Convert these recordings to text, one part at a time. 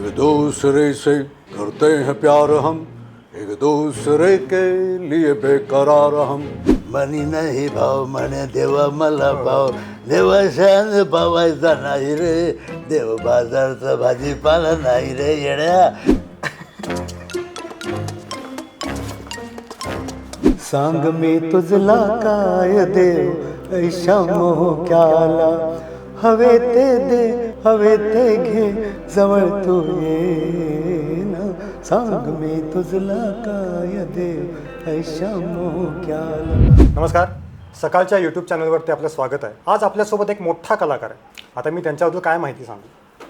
एक दूसरे से करते हैं प्यार हम एक दूसरे के लिए बेकरार हम। मनी नाही भाव म्हणे देवा मला भाव देवा शान पावायचा नाही रे देव बाजारचा भाजीपाला नाही रे येड्या। सांग मी तुझला काय देव ऐशा मोह क्याला। हवे ते दे हवे ते घे जवळ तू ये ना. सांग मी तुझला काय देव ऐशा मोह नमस्कार. सकाळच्या यूट्यूब चॅनलवरती आपलं स्वागत आहे. आज आपल्यासोबत एक मोठा कलाकार आहे. आता मी त्यांच्याबद्दल काय माहिती सांगू?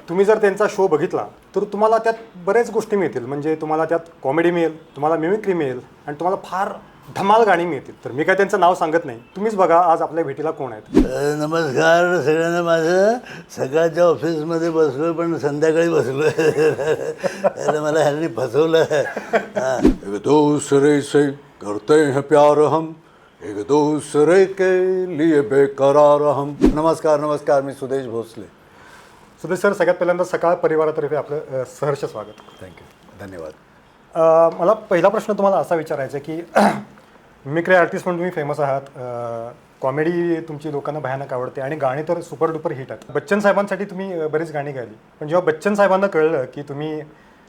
तुम्ही जर त्यांचा शो बघितला तर तुम्हाला त्यात बरेच गोष्टी मिळतील. म्हणजे तुम्हाला त्यात कॉमेडी मिळेल तुम्हाला मिमिक्री मिळेल आणि तुम्हाला फार धमाल गाणी मिळतील. तर मी काय त्यांचं नाव सांगत नाही. तुम्हीच बघा आज आपल्या भेटीला कोण आहेत. अ, नमस्कार सगळ्यांना माझं. सकाळच्या ऑफिसमध्ये बसलो पण संध्याकाळी बसलो अरे मला ह्यांनी फसवलं हा. एक दूसरे से करते हैं प्यार हम. एक दूसरे के लिए बेकरार हम. नमस्कार नमस्कार मी सुदेश भोसले. सुदेश सर सगळ्यात पहिल्यांदा सकाळ परिवारातर्फे आपलं अ, सहर्ष स्वागत. थँक्यू धन्यवाद. अ, मला पहिला प्रश्न तुम्हाला असा विचारायचा आहे की मिमिक्री आर्टिस्ट म्हणून तुम्ही फेमस आहात. कॉमेडी तुमची लोकांना भयानक आवडते आणि गाणी तर सुपर डुपर हिट आहेत. बच्चन साहेबांसाठी तुम्ही बरीच गाणी गायली. पण जेव्हा बच्चन साहेबांना कळलं की तुम्ही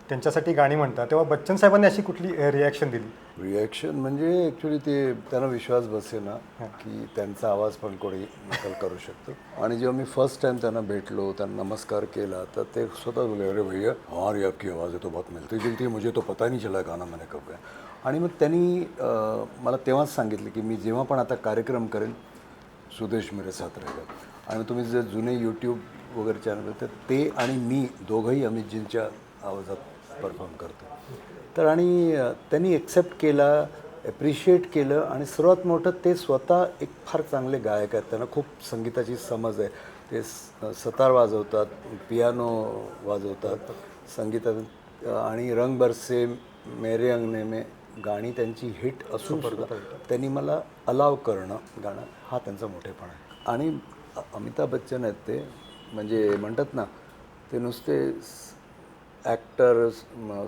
त्यांच्यासाठी गाणी म्हणता तेव्हा बच्चन साहेबांनी अशी कुठली रिॲक्शन दिली? रिॲक्शन म्हणजे ॲक्च्युली ते त्यांना विश्वास बसे ना की त्यांचा आवाज पण कोणी नकल करू शकतो. आणि जेव्हा मी फर्स्ट टाइम त्यांना भेटलो त्यांना नमस्कार केला तर ते स्वतः बोले अरे भैया हमारी आपकी आवाज़ है तो बहुत मिलती जुलती मुझे तो पता नहीं चला गाना मैंने कब गाया. आणि मग त्यांनी मला तेव्हाच सांगितलं की मी जेव्हा पण आता कार्यक्रम करेन सुदेश मेरे साथ रहेगा. आणि तुम्ही जे जुने यूट्यूब वगैरे चॅनल तर ते आणि मी दोघंही अमितजींच्या आवाजात परफॉर्म करतो. तर आणि त्यांनी एक्सेप्ट केला ॲप्रिशिएट केलं आणि सर्वात मोठं ते स्वतः एक फार चांगले गायक आहेत. त्यांना खूप संगीताची समज आहे. ते स- सतार वाजवतात पियानो वाजवतात संगीतात आणि रंग बरसे मेरे अंगने में गाणी त्यांची हिट असून सुद्धा त्यांनी मला अलाव करणं गाणं हा त्यांचा मोठेपणा आहे. आणि अमिताभ बच्चन आहेत ते म्हणजे म्हणतात ना ते नुसते ॲक्टर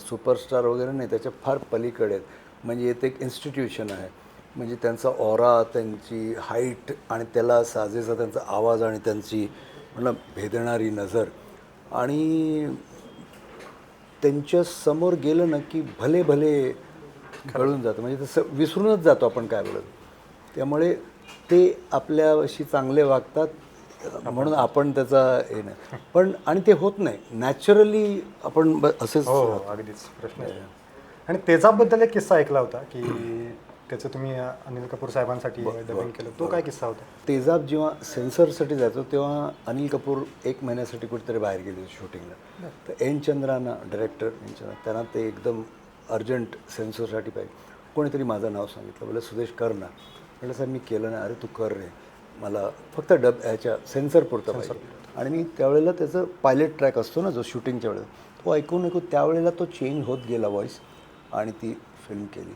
सुपरस्टार वगैरे नाही त्याच्या फार पलीकडे आहेत. म्हणजे ते एक इन्स्टिट्यूशन आहे. म्हणजे त्यांचा ऑरा त्यांची हाईट आणि त्याला साजेसा त्यांचा आवाज आणि त्यांची म्हणलं भेदणारी नजर. आणि त्यांच्यासमोर गेलं ना की भले भले कळून जातं. म्हणजे तसं विसरूनच जातो आपण काय बोलत. त्यामुळे ते आपल्याशी चांगले वागतात म्हणून आपण त्याचा हे नाही. पण आणि ते होत नाही. नॅचरली आपण असेच हो अगदीच. प्रश्न आहे. आणि तेजाबद्दल एक किस्सा ऐकला होता की त्याचं तुम्ही अनिल कपूर साहेबांसाठी डबिंग केलं. तो काय किस्सा होता? तेजाब जेव्हा सेन्सरसाठी जायचो तेव्हा अनिल कपूर एक महिन्यासाठी कुठेतरी बाहेर गेले शूटिंगला तर एन चंद्राना डायरेक्टर एन चंद्रा त्यांना ते एकदम अर्जंट सेन्सरसाठी पाहिजे. कोणीतरी माझं नाव सांगितलं. बोला सुदेश कर ना. म्हटलं सर मी केलं नाही. अरे तू कर रे. मला फक्त डब ह्याच्या सेन्सर पुरतं पाहिजे. आणि मी त्यावेळेला त्याचं पायलट ट्रॅक असतो ना जो शूटिंगच्या वेळेला तो ऐकून ऐकून त्यावेळेला तो चेंज होत गेला व्हॉईस आणि ती फिल्म केली.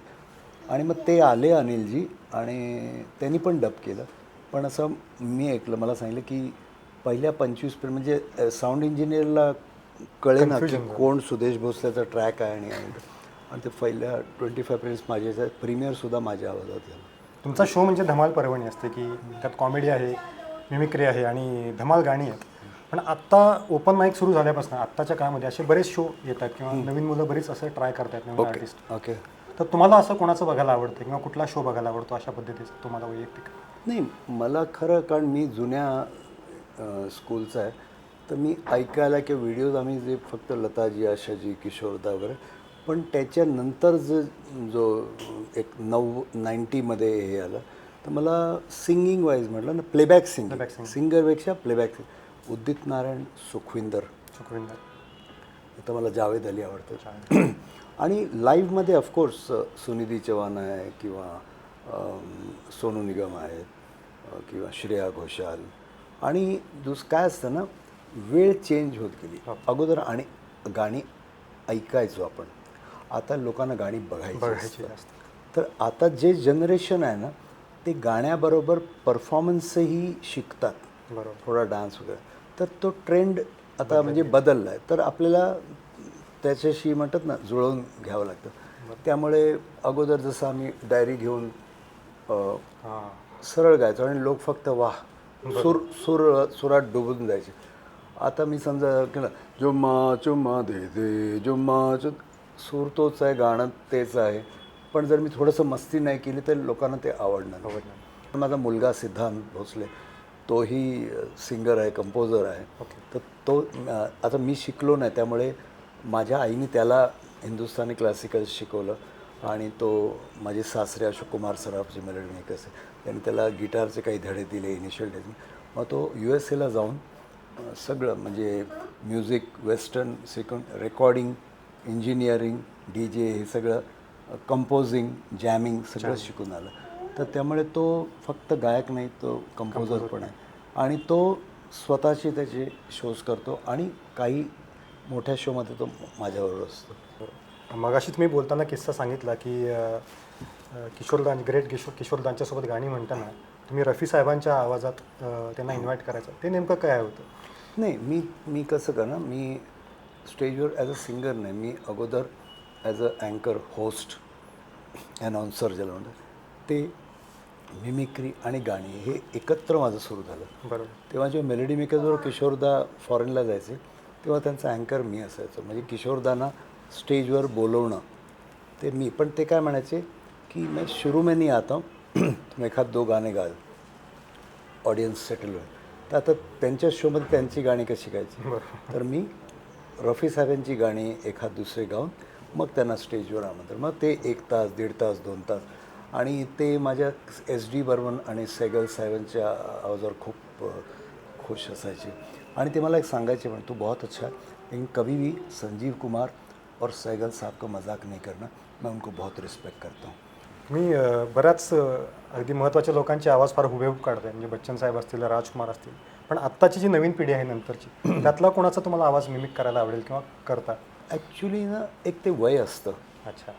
आणि मग ते आले अनिलजी आणि त्यांनी पण डब केलं. पण असं मी ऐकलं मला सांगितलं की पहिल्या पंचवीस पिढ म्हणजे साऊंड इंजिनियरला कळे ना की कोण सुदेश भोसल्याचा ट्रॅक आहे आणि आणि ते पहिल्या ट्वेंटी फाय मिनिट्स माझ्या प्रीमियरसुद्धा माझ्या आवाजात झालं. तुमचा शो म्हणजे धमाल पर्वणी असते की त्यात कॉमेडी आहे मिमिक्री आहे आणि धमाल गाणी आहेत. पण आत्ता ओपन माईक सुरू झाल्यापासून आत्ताच्या काळामध्ये असे बरेच शो येतात किंवा नवीन मुलं बरीच असं ट्राय करतात नवीन आर्टिस्ट ओके तर तुम्हाला असं कोणाचं बघायला आवडतं किंवा कुठला शो बघायला आवडतो अशा पद्धतीचं तुम्हाला वैयक्तिक? नाही मला खरं कारण मी जुन्या स्कूलचा आहे तर मी ऐकायला किंवा व्हिडिओज आम्ही जे फक्त लताजी आशाजी किशोरदा वगैरे पण त्याच्यानंतर जे जो एक नऊ नाईन्टीमध्ये हे आलं तर मला सिंगिंग वाईज म्हटलं ना प्लेबॅक सिंगिंग. सिंगरपेक्षा प्लेबॅक सिंग उदित नारायण सुखविंदर. सुखविंदर. आता मला जावेद अली आवडतं. आणि लाईव्हमध्ये ऑफकोर्स सुनिधी चव्हाण आहे किंवा सोनू निगम आहेत किंवा श्रेया घोषाल. आणि दुस काय असतं ना वेळ चेंज होत गेली. अगोदर आणि गाणी ऐकायचो आपण. आता लोकांना गाणी बघायची बघायची असतात. तर आता जे जनरेशन आहे ना ते गाण्याबरोबर परफॉर्मन्सही शिकतात. बरोबर. थोडा डान्स वगैरे. तर तो ट्रेंड आता म्हणजे बदलला आहे. तर आपल्याला त्याच्याशी म्हणतात ना जुळवून घ्यावं लागतं. त्यामुळे अगोदर जसं आम्ही डायरी घेऊन हां. सरळ गायचो आणि लोक फक्त वाह सूर सूर सुरात डुबून जायचे. आता मी समजा केलं जुम्मा चुम्मा दे दे जुम्मा चु सूर तोच आहे गाणं तेच आहे. पण जर मी थोडंसं मस्ती नाही केली तर लोकांना ते आवडणार आवडणार माझा मुलगा सिद्धांत भोसले तोही सिंगर आहे कंपोजर आहे. तर तो आता मी शिकलो नाही त्यामुळे माझ्या आईने त्याला हिंदुस्थानी क्लासिकल शिकवलं आणि तो माझे सासरे अशोक कुमार सराफ जे मेलडी मेकर्स आहे. त्यांनी त्याला गिटारचे काही धडे दिले इनिशियल डेज मग तो यू एस एला जाऊन सगळं म्हणजे म्युझिक वेस्टर्न सिकून रेकॉर्डिंग इंजिनिअरिंग डी जे हे सगळं कंपोजिंग जॅमिंग सगळं शिकून आलं. तर त्यामुळे तो फक्त गायक नाही तो कंपोजर पण आहे. आणि तो स्वतःचे त्याचे शोज करतो आणि काही मोठ्या शोमध्ये तो माझ्याबरोबर असतो. मगाशी तुम्ही बोलताना किस्सा सांगितला की किशोरदान ग्रेट किशोर किशोरदांच्यासोबत गाणी म्हणताना तुम्ही रफी साहेबांच्या आवाजात त्यांना इन्व्हाइट करायचं. ते नेमकं काय होतं? नाही मी मी कसं का ना मी स्टेजवर ॲज अ सिंगर नाही मी अगोदर ॲज अ अँकर होस्ट अनाऊन्सर ज्याला म्हणतात ते मिमिक्री आणि गाणी हे एकत्र माझं सुरू झालं. बरोबर. तेव्हा जेव्हा मेलडी मेकरजवळ किशोरदा फॉरेनला जायचे तेव्हा त्यांचा अँकर मी असायचो. म्हणजे किशोरदाना स्टेजवर बोलवणं ते मी. पण ते काय म्हणायचे की मैं शुरू में नहीं आता हूं तुम एखाद दो गाणे गाल ऑडियन्स सेटल होईल. तर आता त्यांच्या शोमध्ये त्यांची गाणी कशी गायची? तर मी रफी साहेबांची गाणी एखाद दुसरे गाऊन मग त्यांना स्टेजवर आमंत्रण. मग ते एक तास दीड तास दोन तास. आणि ते माझ्या एस डी बर्मन आणि सेगल साहेबांच्या आवाजावर खूप खुश असायचे. आणि ते मला एक सांगायचे पण तू बहुत अच्छा लेकिन कभी भी संजीव कुमार और सैगल साहब का मजाक नहीं करना मैं उनको बहुत रिस्पेक्ट करता हूँ. मी बऱ्याच अगदी महत्त्वाच्या लोकांचे आवाज फार हुबेहूब काढते म्हणजे बच्चन साहेब असतील राजकुमार असतील. पण आत्ताची जी नवीन पिढी आहे नंतरची त्यातला कोणाचा तुम्हाला आवाज मिमिक करायला आवडेल किंवा करता? ॲक्च्युली ना एक ते वय असतं. अच्छा.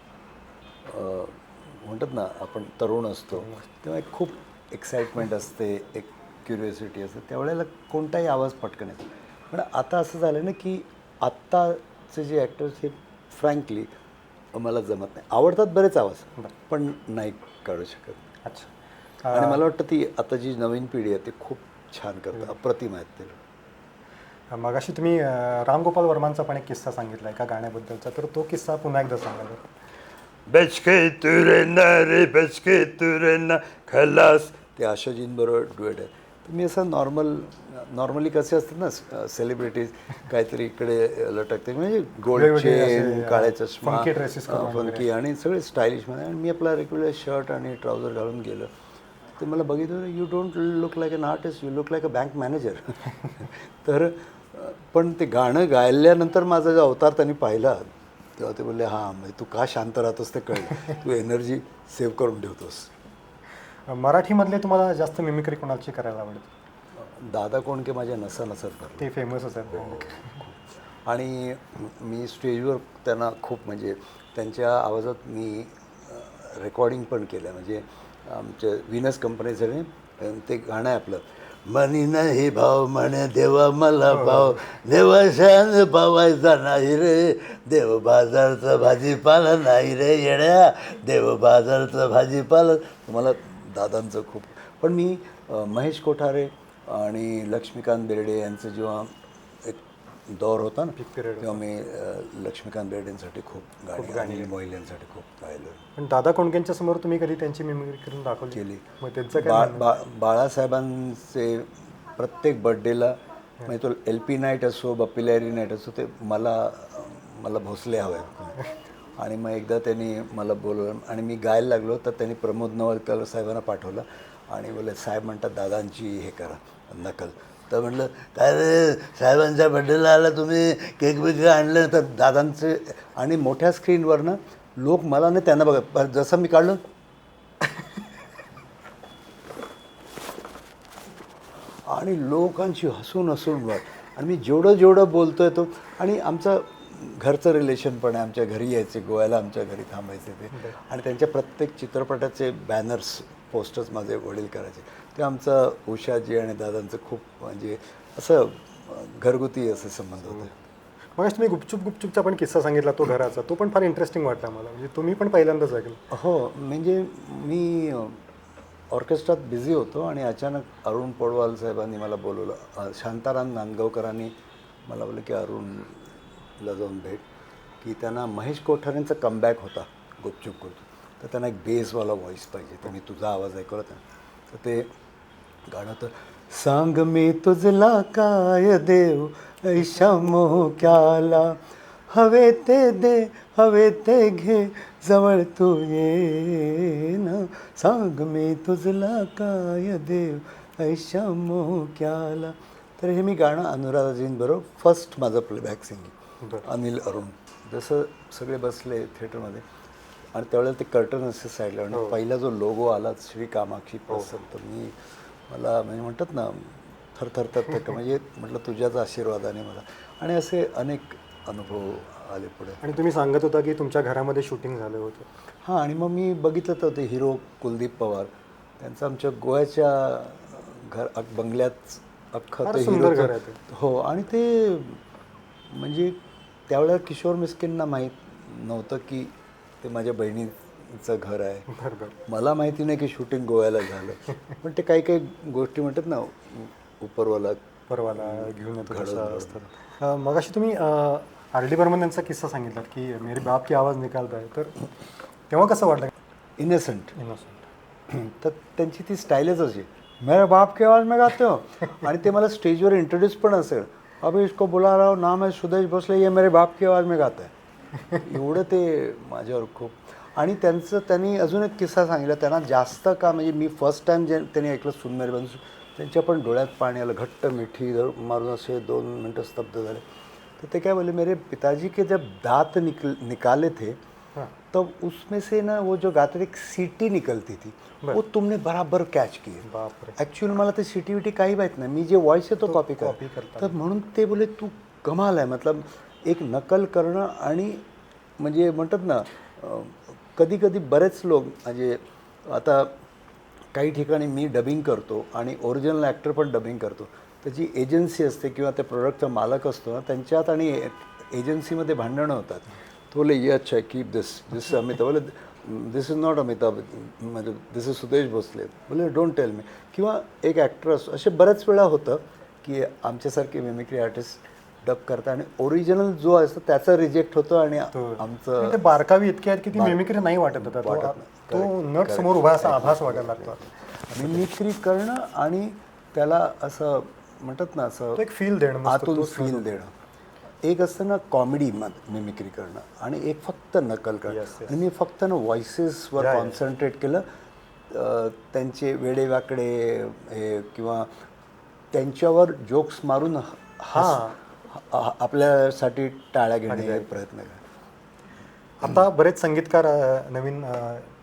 म्हणतात ना आपण तरुण असतो तेव्हा एक खूप एक्साइटमेंट असते एक क्युरिओसिटी असते. त्यावेळेला कोणताही आवाज पटकन येतो. पण आता असं झालं ना की आत्ताचे जे ॲक्टर्स हे फ्रँकली मला जमत नाही. आवडतात बरेच आवाज पण नाही काढू शकत. अच्छा. आणि मला वाटतं ती आता जी नवीन पिढी आहे ती खूप छान करतात अप्रतिम आहेत ते अ, मगाशी तुम्ही अ, रामगोपाल वर्मांचा पण एक किस्सा सांगितला एका गाण्याबद्दलचा तर तो किस्सा पुन्हा एकदा सांगा बरं. बचके तुरेना रे बचके तुरेना खलास. ते आशाजींबरोबर डुएट आहे तर मी असं नॉर्मल नॉर्मली कसे असतात ना सेलिब्रिटीज काहीतरी इकडे लटकते म्हणजे गोल्ड वेगवेगळे असे, चेन अ, काळ्या चष्मा funky dresses करून फंकी आणि सगळे स्टायलिशमध्ये आणि मी आपला रेग्युलर शर्ट आणि ट्राउझर घालून गेलो. ते मला बघितलं you don't look like an artist you look like a bank manager तर पण ते गाणं गायल्यानंतर माझा जो अवतार त्यांनी पाहिला तेव्हा ते बोलले हां म्हणजे तू का शांत राहतोस ते कळलं. तू एनर्जी सेव्ह करून ठेवतोस. मराठीमधले तुम्हाला जास्त मिमिक्री कोणाची करायला आवडेल दादा कोणके माझ्या नसा नसत ते फेमसच आहेत आणि मी स्टेजवर त्यांना खूप म्हणजे त्यांच्या आवाजात मी रेकॉर्डिंग पण केलं म्हणजे आमच्या विनस कंपनीचं ते गाणं आहे आपलं मनी नाही भाव म्हणे देवा मला भाव देवा शान पावायचा नाही रे देव बाजारचा भाजीपाला नाही रे येड्या देव बाजारचा भाजीपाला. मला दादांचं खूप पण मी महेश कोठारे आणि लक्ष्मीकांत बेर्डे यांचं जेव्हा दौर होता ना. तेव्हा मी लक्ष्मीकांत बेर्डेंसाठी खूप गाणी आणि मोहिल्यांसाठी खूप गायलो पण दादा कोंडकेंच्या समोर तुम्ही कधी त्यांची मिमिक्री करून दाखवली? केली. मग त्यांचं काय बा म्हणणं? बा बाळासाहेबांचे प्रत्येक बड्डेला म्हणजे तो एल पी नाईट असो बप्पिलॅरी नाईट असो ते मला मला भोसले हवे आणि मग एकदा त्यांनी मला बोलवलं आणि मी गायला लागलो तर त्यांनी प्रमोद नवलकर साहेबांना पाठवलं आणि बोले साहेब म्हणतात दादांची हे करा नकल. तर म्हटलं काय रे साहेबांच्या बड्डेला आला तुम्ही केक बिक आणलं तर दादांचे आणि मोठ्या स्क्रीनवरनं लोक मला नाही त्यांना बघा जसं मी काढलं. आणि लोकांची हसून हसून वर आणि मी जेवढं जेवढं बोलतोय तो आणि आमचं घरचं रिलेशन पण आहे आमच्या घरी यायचे गोव्याला आमच्या घरी थांबायचे ते. आणि त्यांच्या प्रत्येक चित्रपटाचे बॅनर्स पोस्टर्स माझे वडील करायचे. ते आमचं उषाजी आणि दादांचं खूप म्हणजे असं घरगुती असे संबंध होते. मग तुम्ही गुपचूप गुपचूपचा पण किस्सा सांगितला तो घराचा. तो पण फार इंटरेस्टिंग वाटला मला. म्हणजे तुम्ही पण पहिल्यांदाच ऐकलं. हो म्हणजे मी ऑर्केस्ट्रात बिझी होतो आणि अचानक अरुण पडवाल साहेबांनी मला बोलवलं. शांताराम नांदगावकरांनी मला बोललं की अरुणला जाऊन भेट की त्यांना महेश कोठारेंचा कमबॅक होता गुपचूप गुपचूप. तर त्यांना एक बेसवाला व्हॉईस पाहिजे. तर मी तुझा आवाज ऐकवला त्यांना तर ते गाणं तर सांग मी तुझला काय देव ऐशा मोह क्याला हवे ते दे हवे ते घे जवळ तू ये ना. सांग मी तुझला काय देव ऐशा मोह क्याला तर हे मी गाणं अनुराधाजींबरोबर फर्स्ट माझं प्लेबॅक सिंगिंग अनिल अरुण. जसं सगळे बसले थिएटरमध्ये आणि त्यावेळेला ते कर्टन असे साईडला आणि पहिला जो लोगो आला श्री कामाक्षी प्रसन्न तर मी मला म्हणजे म्हणतात ना थरथर थरथर म्हणजे म्हटलं तुझ्याच आशीर्वादाने मला. आणि असे अनेक अनुभव आले पुढे. आणि तुम्ही सांगत होता की तुमच्या घरामध्ये शूटिंग झालं होतं. हां आणि मग मी बघितलं तर ते हिरो कुलदीप पवार त्यांचं आमच्या गोव्याच्या घर बंगल्यात अख्खं ते ते. हो आणि ते म्हणजे त्यावेळेला किशोर मिस्किनना माहीत नव्हतं की ते माझ्या बहिणीचं घर आहे. मला माहिती नाही की शूटिंग गोव्याला झालं. पण ते काही काही गोष्टी म्हणतात ना उपरवाला परवाला घेऊन येतो तसं असतं. अं, मगाशी तुम्ही आर डी बर्मन यांचा किस्सा सांगितलात की मेरे बाप की आवाज निकालताय. तर तेव्हा कसं वाटलं? Innocent Innocent. तर त्यांची ती स्टाईलच अशी. मेरे बाप के आवाज में गाते. हो आणि ते मला स्टेजवर इंट्रोड्यूस पण असेल. अभी इसको बुला रहा हूँ. नाम है सुदेश भोसले. ये मेरे बाप की आवाज में गाता है. एवढं ते माझ्यावर खूप. आणि त्यांचं त्यांनी अजून एक किस्सा सांगितला त्यांना जास्त का म्हणजे मी फर्स्ट टाईम जे त्यांनी ऐकलं सुन मेरे बंधू त्यांच्या पण डोळ्यात पाणी आलं घट्ट मिठी धर- मारून असे दोन मिनटं स्तब्ध झाले. तर ते काय बोले मेरे पिताजी के जब दांत निकल निकाले थे. तब उसमें से ना वो जो गाते एक सीटी निकलती थी वो तुमने बराबर कॅच किए बापरे. ॲक्च्युअली मला ते सिटी विटी काही माहीत नाही मी जे व्हॉइस आहे तो कॉपी कर करता. तर म्हणून ते बोले तू कमाल आहे मतलब एक नकल करणं आणि म्हणजे म्हणतात ना कधी कधी बरेच लोक म्हणजे आता काही ठिकाणी मी डबिंग करतो आणि ओरिजिनल ॲक्टर पण डबिंग करतो. त्याची एजन्सी असते किंवा त्या प्रोडक्टचा मालक असतो ना त्यांच्यात आणि एजन्सीमध्ये भांडणं होतात. तो ले ये अच्छा कीप दिस दिस अमिताभ. बोले दिस इज नॉट अमिताभ. म्हणजे दिस इज सुदेश भोसले. बोले डोंट टेल मी किंवा एक ॲक्टर असतो असे बऱ्याच वेळा होतं की आमच्यासारखे मिमिक्री आर्टिस्ट डब करतात आणि ओरिजिनल जो असतो त्याचा रिजेक्ट होतो आणि आमचं ते बारकावी इतके आहेत की ती मेमिक्री नाही वाटत होता. तो- वाटत नाही. तो नट समोर उभा असा आभास वाटायला लागतो. मिमिक्री करणं आणि त्याला असं म्हणतात ना असं तो एक फील देणं मस्त आतून फील देणं. एक असतं ना कॉमेडी मिमिक्री करणं आणि एक फक्त नकल करणं. Yes, yes. आणि मी फक्त ना व्हॉइसेसवर. कॉन्सन्ट्रेट केलं. अं, त्यांचे वेडेवाकडे हे किंवा त्यांच्यावर जोक्स मारून ह- आपल्यासाठी टाळ्या घेणे प्रयत्न करा. आता बरेच संगीतकार नवीन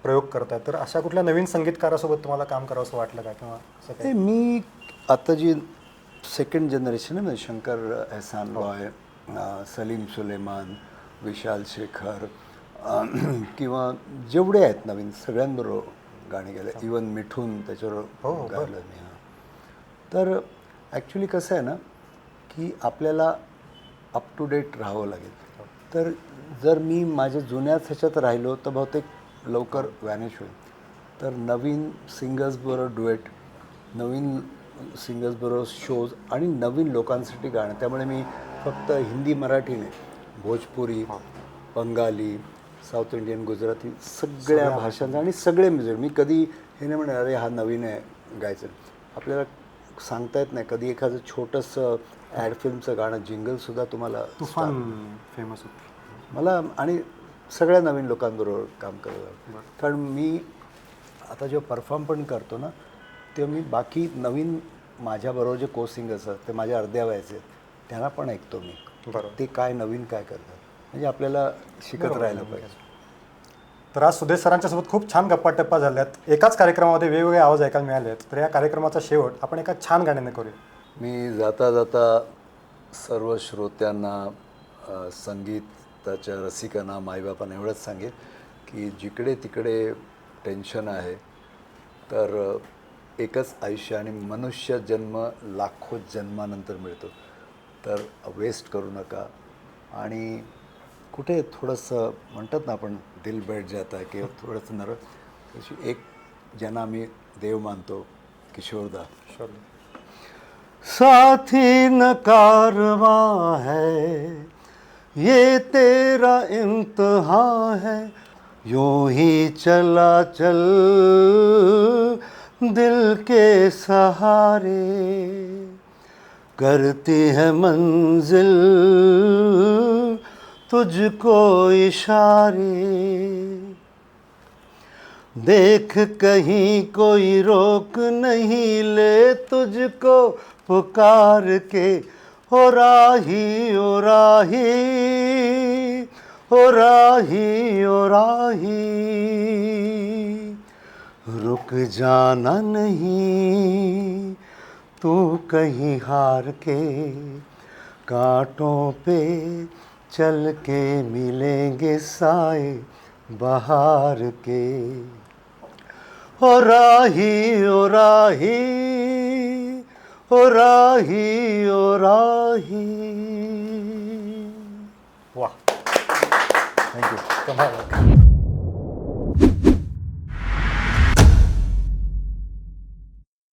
प्रयोग करतात. तर अशा कुठल्या नवीन संगीतकारासोबत तुम्हाला काम करावं असं वाटलं का? किंवा मी आता जी सेकंड जनरेशन आहे म्हणजे शंकर एहसान रॉय अं, सलीम सुलेमान विशाल शेखर किंवा जेवढे आहेत नवीन सगळ्यांबरोबर गाणी गेले. इवन मिठून हो, त्याच्यावर गायलं मी हां. तर ॲक्च्युली कसं आहे ना की आपल्याला अप टू डेट राहावं लागेल. तर जर मी माझ्या जुन्याच ह्याच्यात राहिलो तर बहुतेक लवकर वॅनिश होईल. तर नवीन सिंगर्सबरोबर डुएट नवीन सिंगर्सबरोबर शोज आणि नवीन लोकांसाठी गाणं. त्यामुळे मी फक्त हिंदी मराठी नाही भोजपुरी बंगाली साऊथ इंडियन गुजराती सगळ्या भाषांचा आणि सगळे म्युझिक मी कधी हे नाही म्हणणार अरे हा नवीन आहे गायचं. आपल्याला सांगता येत नाही. कधी एखादं छोटंसं ॲड फिल्मचं गाणं जिंगलसुद्धा तुम्हाला तुफान फेमस होतं. मला आणि सगळ्या नवीन लोकांबरोबर काम करायला कारण मी आता जेव्हा परफॉर्म पण करतो ना तेव्हा मी बाकी नवीन माझ्याबरोबर जे को सिंगर्स आहेत ते माझ्या अर्ध्या वयाचे आहेत त्यांना पण ऐकतो मी. बरोबर ते काय नवीन काय करतात. म्हणजे आपल्याला शिकत राहायला पाहिजे. तर आज सुदेश सरांच्या सोबत खूप छान गप्पा टप्पा झाल्यात. एकाच कार्यक्रमामध्ये वेगवेगळे आवाज ऐकायला मिळाले आहेत तर या कार्यक्रमाचा शेवट आपण एका छान गाण्याने करूया. मी जाता जाता सर्व श्रोत्यांना संगीताच्या रसिकांना माईबापांना एवढंच सांगेन की जिकडे तिकडे टेन्शन आहे तर एकच आयुष्य आणि मनुष्य जन्म लाखो जन्मानंतर मिळतो. तर वेस्ट करू नका. आणि कुठे थोडंसं म्हणतात ना आपण दिल बैठ जाता किंवा थोडंसं नर तशी एक ज्यांना आम्ही देव मानतो किशोरदा. साथी न कारवा है, ये तेरा इम्तहां है। यूँ ही चला चल दिल के सहारे, करती है मंजिल तुझको इशारे। देख कहीं कोई रोक नहीं ले तुझको पुकार के, हो राही ओ राही ओ राही ओ राही, रुक जाना नहीं तू कहीं हार के, कांटों पे चल के मिलेंगे साए बाहर के ओ राही ओ राही ओ राही ओ राही। वा थँक्यू कमाल